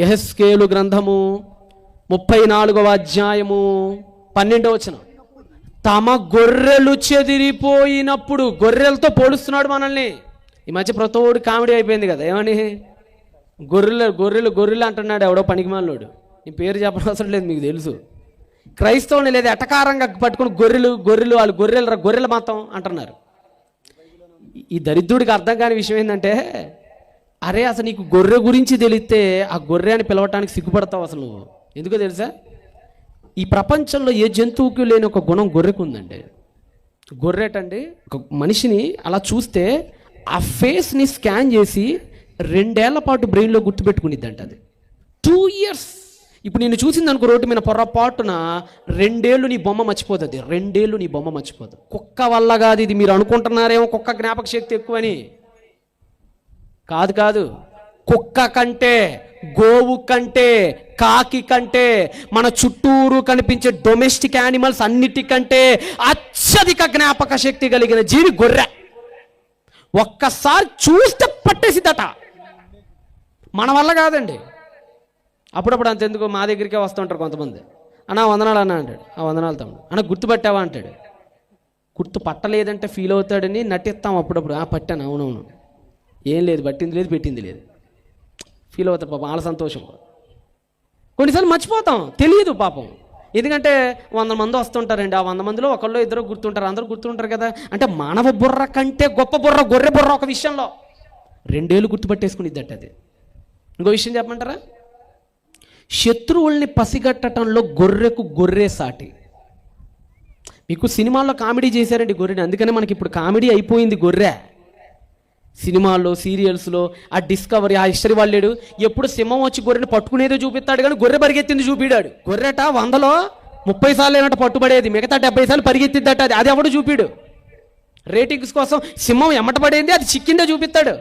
యహస్కేలు గ్రంథము ముప్పై నాలుగవ అధ్యాయము పన్నెండవ వచనం. తమ గొర్రెలు చెదిరిపోయినప్పుడు గొర్రెలతో పోలుస్తున్నాడు మనల్ని. ఈ మధ్య ప్రతోడు కామెడీ అయిపోయింది కదా ఏమని? గొర్రెలు గొర్రెలు గొర్రెలు అంటున్నాడు ఎవడో పనికిమాలోడు నీ పేరు చెప్పడం లేదు మీకు తెలుసు. క్రైస్తవుని లేదా ఎటకారంగా పట్టుకుని గొర్రెలు గొర్రెలు వాళ్ళు గొర్రెలు గొర్రెల మతం అంటున్నారు. ఈ దరిద్రుడికి అర్థం కాని విషయం ఏంటంటే అరే అసలు నీకు గొర్రె గురించి తెలిస్తే ఆ గొర్రె అని పిలవటానికి సిగ్గుపడతావు అసలు నువ్వు? ఎందుకో తెలుసా? ఈ ప్రపంచంలో ఏ జంతువుకి లేని ఒక గుణం గొర్రెకు ఉందండి గొర్రెటండి ఒక మనిషిని అలా చూస్తే ఆ ఫేస్ని స్కాన్ చేసి రెండేళ్ళ పాటు బ్రెయిన్లో గుర్తుపెట్టుకునిద్దంట అది. Two years. ఇప్పుడు నేను చూసింది అనుకో రోడ్డు మీద పొరపాటున రెండేళ్ళు నీ బొమ్మ మర్చిపోతుంది. రెండేళ్ళు నీ బొమ్మ మర్చిపోతుంది. కుక్క వల్ల కాదు ఇది. మీరు అనుకుంటున్నారేమో కుక్క జ్ఞాపక శక్తి ఎక్కువని. కాదు కాదు. కుక్క కంటే గోవు కంటే కాకి కంటే మన చుట్టూరు కనిపించే డొమెస్టిక్ యానిమల్స్ అన్నిటికంటే అత్యధిక జ్ఞాపక శక్తి కలిగిన జీవి గొర్రె. ఒక్కసారి చూస్తే పట్టేసిద్దట. మన వల్ల కాదండి. అప్పుడప్పుడు అంతెందుకు మా దగ్గరికే వస్తుంటారు కొంతమంది. అన్న వందనాలు అన్న అంటాడు. ఆ వందనాలు తమ్ముడు. అన్న గుర్తుపట్టావా అంటాడు. గుర్తు పట్టలేదంటే ఫీల్ అవుతాడని నటిస్తాం అప్పుడప్పుడు. ఆ పట్టాను అవునవును. ఏం లేదు పట్టింది లేదు పెట్టింది లేదు. ఫీల్ అవుతారు పాపం వాళ్ళ సంతోషం. కొన్నిసార్లు మర్చిపోతాం తెలియదు పాపం. ఎందుకంటే వంద మంది వస్తుంటారండి ఆ వంద మందిలో ఒకళ్ళు ఇద్దరు గుర్తుంటారు అందరూ గుర్తుంటారు కదా. అంటే మానవ బుర్ర కంటే గొప్ప బుర్ర గొర్రె బుర్ర ఒక విషయంలో. రెండేళ్ళు గుర్తుపట్టేసుకునిద్దట అది. ఇంకో విషయం చెప్పమంటారా? శత్రువుల్ని పసిగట్టడంలో గొర్రెకు గొర్రె సాటి. మీకు సినిమాల్లో కామెడీ చేశారండి గొర్రెని అందుకనే మనకి ఇప్పుడు కామెడీ అయిపోయింది గొర్రె. సినిమాల్లో సీరియల్స్లో ఆ డిస్కవరీ ఆ హిస్టరీ వాళ్ళేడు ఎప్పుడు సింహం వచ్చి గొర్రెని పట్టుకునేదో చూపిస్తాడు కానీ గొర్రె పరిగెత్తింది చూపిడాడు గొర్రెట వందలో ముప్పై సార్లు ఏనట పట్టుబడేది. మిగతా డెబ్బై సార్లు పరిగెత్తిద్దట అది. అది ఎవడు చూపిడు? రేటింగ్స్ కోసం సింహం ఎమ్మట పడేది అది చిక్కిందే చూపిస్తాడు.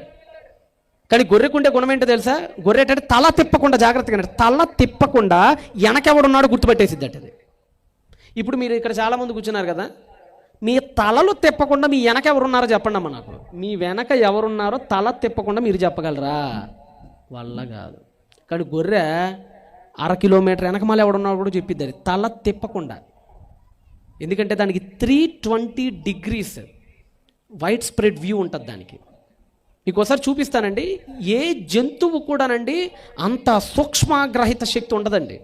కానీ గొర్రెకుండే గుణం ఏంటో తెలుసా? గొర్రె అంటే తల తిప్పకుండా జాగ్రత్తగా తల తిప్పకుండా వెనకెవడున్నాడో గుర్తుపెట్టేసిద్దట అది. ఇప్పుడు మీరు ఇక్కడ చాలా మంది కూర్చున్నారు కదా? మీ తలలు తిప్పకుండా మీ వెనక ఎవరున్నారో చెప్పండి అమ్మ నాకు. మీ వెనక ఎవరున్నారో తల తిప్పకుండా మీరు చెప్పగలరా? వల్ల కాదు. కానీ గొర్రె అర కిలోమీటర్ వెనక మళ్ళీ ఎవడున్నారో కూడా చెప్పిద్ది తల తిప్పకుండా. ఎందుకంటే దానికి three twenty degrees wide spread view ఉంటుంది దానికి. మీకు ఒకసారి చూపిస్తానండి. ఏ జంతువు కూడానండి అంత సూక్ష్మగ్రహిత శక్తి ఉండదండి.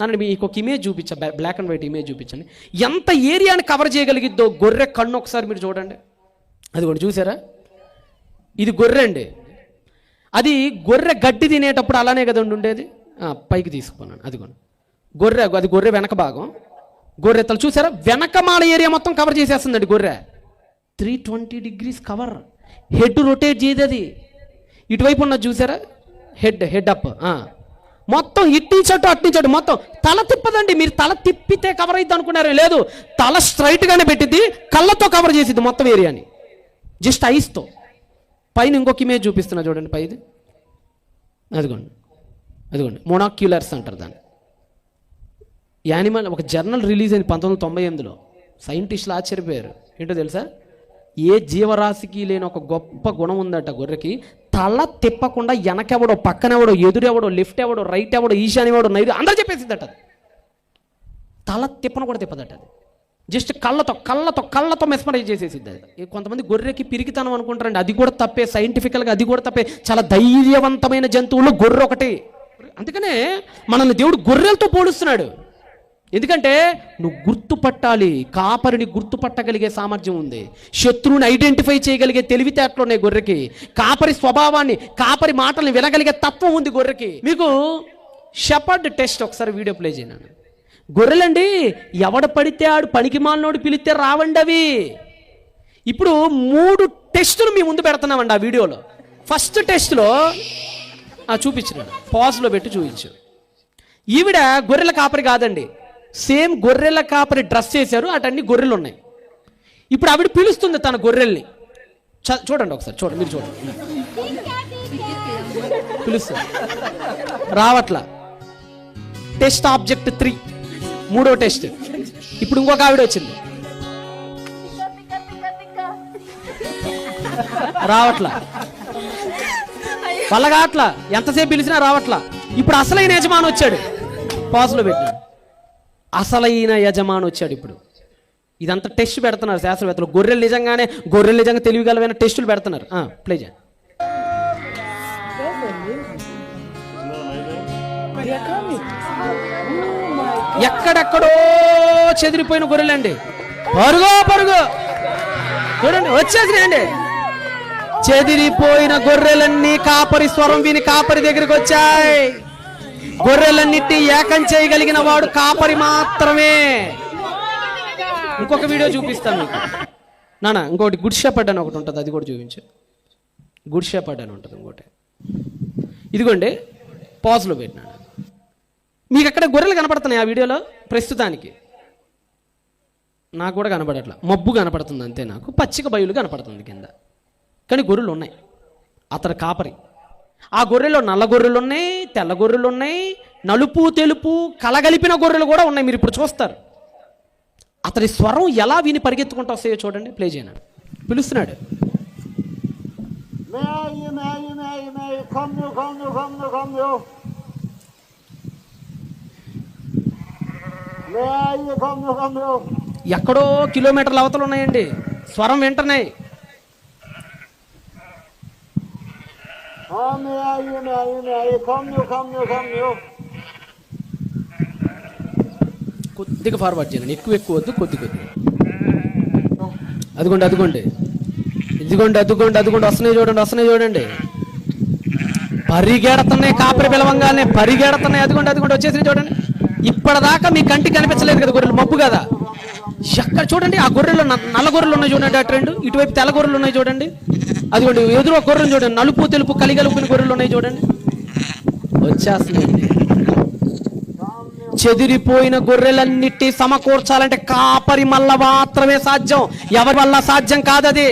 నన్ను మీకు ఒక ఇమేజ్ చూపించా బ్లాక్ అండ్ వైట్ ఇమేజ్ చూపించండి. ఎంత ఏరియాని కవర్ చేయగలిగిద్దో గొర్రె కన్ను ఒకసారి మీరు చూడండి. అది కూడా చూసారా? ఇది గొర్రె అండి. అది గొర్రె గడ్డి తినేటప్పుడు అలానే కదండి ఉండేది? పైకి తీసుకున్నాను అది కూడా గొర్రె అది గొర్రె వెనక భాగం. గొర్రె తల చూసారా? వెనక మాల ఏరియా మొత్తం కవర్ చేసేస్తుందండి గొర్రె. Three twenty degrees cover head rotate చేయదు అది. ఇటువైపు ఉన్నది చూసారా? హెడ్ హెడ్ అప్ మొత్తం ఇట్టించట్టు అట్టించట్టు మొత్తం తల తిప్పదండి. మీరు తల తిప్పితే కవర్ అయిద్ది అనుకున్నారు లేదు. తల స్ట్రైట్గానే పెట్టిద్ది కళ్ళతో కవర్ చేసిద్ది మొత్తం ఏరియాని జస్ట్ ఐస్తో పైన ఇంకొక ఇమేజ్ చూపిస్తున్నా చూడండి పైది. అదిగోండి. అదిగోండి. మొనాక్యులర్స్ అంటారు దాన్ని. యానిమల్ ఒక జర్నల్ రిలీజ్ అయింది పంతొమ్మిది వందల తొంభై ఎనిమిదిలో. సైంటిస్టులు ఆశ్చర్యపోయారు. ఏంటో తెలుసా? ఏ జీవరాశికి లేని ఒక గొప్ప గుణం ఉందట గొర్రెకి. తల తిప్పకుండా వెనకెవడో పక్కనెవడో ఎదురెవడో లెఫ్ట్ ఎవడో రైట్ ఎవడో ఈశాన్యవాడో నైరు అందరూ చెప్పేసిందట అది. తల తిప్పను కూడా తిప్పదట అది. జస్ట్ కళ్ళతో కళ్ళతో కళ్ళతో మెస్మరైజ్ చేసేసింది అది. కొంతమంది గొర్రెకి పిరికితనం అనుకుంటారండి. అది కూడా తప్పే సైంటిఫికల్గా అది కూడా తప్పే. చాలా ధైర్యవంతమైన జంతువులు గొర్రె ఒకటి. అందుకనే మనల్ని దేవుడు గొర్రెలతో పోలుస్తున్నాడు. ఎందుకంటే నువ్వు గుర్తుపట్టాలి కాపరిని గుర్తుపట్టగలిగే సామర్థ్యం ఉంది. శత్రువుని ఐడెంటిఫై చేయగలిగే తెలివితేటలు ఉన్నాయి గొర్రెకి. కాపరి స్వభావాన్ని కాపరి మాటల్ని వినగలిగే తత్వం ఉంది గొర్రెకి. మీకు షెపర్డ్ టెస్ట్ ఒకసారి వీడియో ప్లే చేయను గొర్రెలండి ఎవడ పడితే ఆడు పనికి మాలినోడు పిలిస్తే రావండి అవి. ఇప్పుడు మూడు టెస్టులు మీ ముందు పెడుతున్నామండి ఆ వీడియోలో. ఫస్ట్ టెస్ట్లో చూపించినాడు పాజ్లో పెట్టి చూపించు. ఈవిడ గొర్రెల కాపరి కాదండి. సేమ్ గొర్రెల కాపరి డ్రెస్ చేశారు అటన్ని గొర్రెలు ఉన్నాయి ఇప్పుడు ఆవిడ పిలుస్తుంది తన గొర్రెల్ని. చ- చూడండి ఒకసారి చూడండి మీరు చూడండి. పిలుస్తుంది రావట్లా. టెస్ట్ ఆబ్జెక్ట్ త్రీ మూడో టెస్ట్. ఇప్పుడు ఇంకొక ఆవిడ వచ్చింది. రావట్లా. వల్ల కావట్లా ఎంతసేపు పిలిచినా రావట్లా. ఇప్పుడు అసలైన యజమాని వచ్చాడు. పాసులో పెట్టి. అసలైన యజమాని వచ్చాడు ఇప్పుడు. ఇదంతా టెస్ట్ పెడుతున్నారు శాస్త్రవేత్తలు. గొర్రెలు నిజంగానే గొర్రెలు నిజంగా తెలివిగలవైన టెస్టులు పెడుతున్నారు. ప్లే చేయండి ఎక్కడెక్కడో చెదిరిపోయిన గొర్రెలండి. పరుగో పరుగు. చూడండి వచ్చేసినాయండి. చెదిరిపోయిన గొర్రెలన్నీ కాపరి స్వరం విని కాపరి దగ్గరికి వచ్చాయి. గొర్రెలన్నిటి ఏకం చేయగలిగిన వాడు కాపరి మాత్రమే. ఇంకొక వీడియో చూపిస్తాను మీకు. నానా ఇంకోటి గుడ్ షెపర్డ్ అని ఒకటి ఉంటుంది అది కూడా చూపించు. గుడ్ షెపర్డ్ అని ఉంటుంది ఇంకోటి. ఇదిగోండి పాజ్లో పెట్టినాడు మీకు అక్కడ గొర్రెలు కనపడుతున్నాయి ఆ వీడియోలో? ప్రస్తుతానికి. నాకు కూడా కనపడట్లా. మబ్బు కనపడుతుంది అంతే నాకు. పచ్చిక బయలు కనపడుతుంది కింద. కానీ గొర్రెలు ఉన్నాయి. అతడు కాపరి. ఆ గొర్రెలో నల్ల గొర్రెలు ఉన్నాయి తెల్ల గొర్రెలు ఉన్నాయి నలుపు తెలుపు కలగలిపిన గొర్రెలు కూడా ఉన్నాయి. మీరు ఇప్పుడు చూస్తారు. అతడి స్వరం ఎలా విని పరిగెత్తుకుంటూ వస్తాయో చూడండి. ప్లే చేయను పిలుస్తున్నాడు. ఎక్కడో కిలోమీటర్ల అవతలు ఉన్నాయండి స్వరం వింటున్నాయి Ja, nej, nej, nej, kom nu, kom nu, kom nu. కొద్దిగా ఫార్వర్డ్ చేయండి. ఎక్కువ ఎక్కువ వద్దు కొద్ది కొద్ది. అదిగోండి అదిగోండి. ఇదిగోండి అదిగోండి అదిగోండి. వస్తున్నాయి చూడండి వస్తున్నాయి చూడండి. పరిగెడుతున్నాయి కాపరి పిలవంగానే పరిగెడుతున్నాయి అదిగోండి అదిగోండి వచ్చేసింది చూడండి. ఇప్పటిదాకా మీ కంటికి కనిపించలేదు కదా గొర్రెలు మబ్బు కదా? ఎక్కడ చూడండి ఆ గొర్రెలు నల్ల గొర్రెలు ఉన్నాయి చూడండి అటు రెండు ఇటువైపు తెల్ల గొర్రెలు ఉన్నాయి చూడండి. అదిగోండి ఎదురు ఒక గొర్రెలు చూడండి. నలుపు తెలుపు కలిగలుపుని గొర్రెలు ఉన్నాయి చూడండి. వచ్చేస్తున్నాయండి చెదిరిపోయిన గొర్రెలన్నిటి సమకూర్చాలంటే కాపరి మల్ల మాత్రమే సాధ్యం. ఎవరి వల్ల సాధ్యం కాదది?